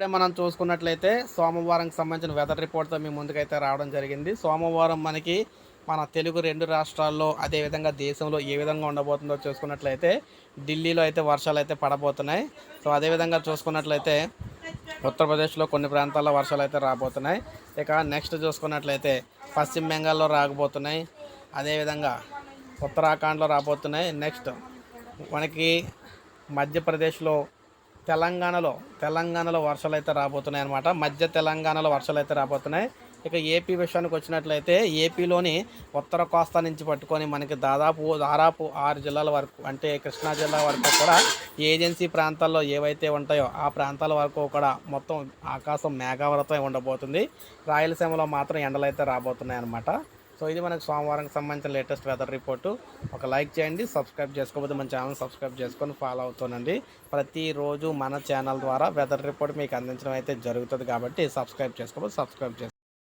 ఇప్పుడే మనం చూసుకున్నట్లయితే సోమవారంకి సంబంధించిన వెదర్ రిపోర్ట్తో మీ ముందుకైతే రావడం జరిగింది. సోమవారం మనకి మన తెలుగు రెండు రాష్ట్రాల్లో అదేవిధంగా దేశంలో ఏ విధంగా ఉండబోతుందో చూసుకున్నట్లయితే ఢిల్లీలో అయితే వర్షాలు అయితే పడబోతున్నాయి. సో అదేవిధంగా చూసుకున్నట్లయితే ఉత్తరప్రదేశ్లో కొన్ని ప్రాంతాల్లో వర్షాలు అయితే రాబోతున్నాయి. ఇక నెక్స్ట్ చూసుకున్నట్లయితే పశ్చిమ బెంగాల్లో రాకపోతున్నాయి అదేవిధంగా ఉత్తరాఖండ్లో రాబోతున్నాయి. నెక్స్ట్ మనకి మధ్యప్రదేశ్లో తెలంగాణలో తెలంగాణలో వర్షాలు అయితే రాబోతున్నాయి అనమాట మధ్య తెలంగాణలో వర్షాలు అయితే రాబోతున్నాయి. ఇక ఏపీ విషయానికి వచ్చినట్లయితే ఏపీలోని ఉత్తర కోస్తా నుంచి పట్టుకొని మనకి దాదాపు దాదాపు ఆరు జిల్లాల వరకు అంటే కృష్ణా జిల్లా వరకు కూడా ఏజెన్సీ ప్రాంతాల్లో ఏవైతే ఉంటాయో ఆ ప్రాంతాల వరకు కూడా మొత్తం ఆకాశం మేఘావరతం ఉండబోతుంది. రాయలసీమలో మాత్రం ఎండలు అయితే రాబోతున్నాయి అనమాట సో ఇది మనకు సోమవారంకి సంబంధించిన లేటెస్ట్ వెదర్ రిపోర్టు. ఒక లైక్ చేయండి సబ్స్క్రైబ్ చేసుకోకపోతే మన ఛానల్ సబ్స్క్రైబ్ చేసుకొని ఫాలో అవుతానండి ప్రతిరోజు మన ఛానల్ ద్వారా వెదర్ రిపోర్ట్ మీకు అందించడం అయితే జరుగుతుంది కాబట్టి సబ్స్క్రైబ్ చేసుకోకపోతే సబ్స్క్రైబ్ చేసుకోండి